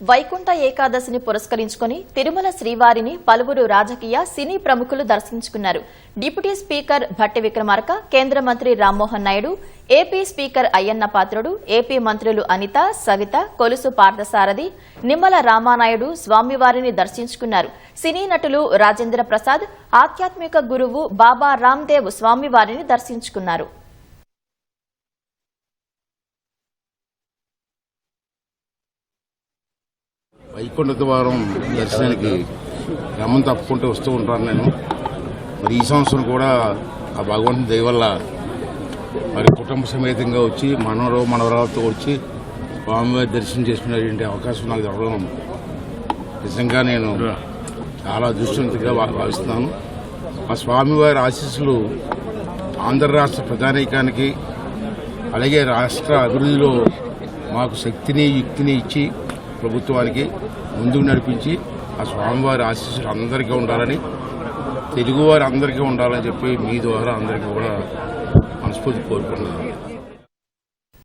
వైకుంఠ ఏకాదశిని పురస్కరించుకొని తిరుమల శ్రీవారిని పలువురు రాజకీయ సినీ ప్రముఖులు దర్శించుకున్నారు. డిప్యూటీ స్పీకర్ భట్టి విక్రమార్క కేంద్ర మంత్రి Rammohan Naidu AP speaker Ayyanna Patrudu AP మంత్రులు అనిత సవిత కొలుసు పార్థసారథి నిమ్మల రామానాయుడు స్వామివారిని దర్శించుకున్నారు. సినీ నటులు రాజేంద్ర ప్రసాద్ ఆధ్యాత్మిక గురువు బాబా రామ్దేవ్ స్వామివారిని దర్శించుకున్నారు. వైకుంఠ ద్వారం దర్శనానికి క్రమం తప్పుకుంటూ వస్తూ ఉంటాను నేను. మరి ఈ సంవత్సరం కూడా ఆ భగవంతుని దయ వల్ల మరి కుటుంబ సమేతంగా వచ్చి మనవరు మనవరాలతో వచ్చి స్వామివారి దర్శనం చేసుకునేటువంటి అవకాశం నాకు దొరకడం నిజంగా నేను చాలా అదృష్టవంతంగా భా- భావిస్తున్నాను. ఆ స్వామివారి ఆశీస్సులు ఆంధ్ర రాష్ట్ర ప్రజానీకానికి అలాగే రాష్ట్ర అభివృద్ధిలో మాకు శక్తిని యుక్తిని ఇచ్చి ప్రభుత్వానికి ముందుకు నడిపించి ఆ స్వామివారి ఆశీస్సులు అందరికీ ఉండాలని తెలుగువారు అందరికీ ఉండాలని చెప్పి మీ ద్వారా అందరికీ కూడా మనస్ఫూర్తి కోరుకుంటున్నాను.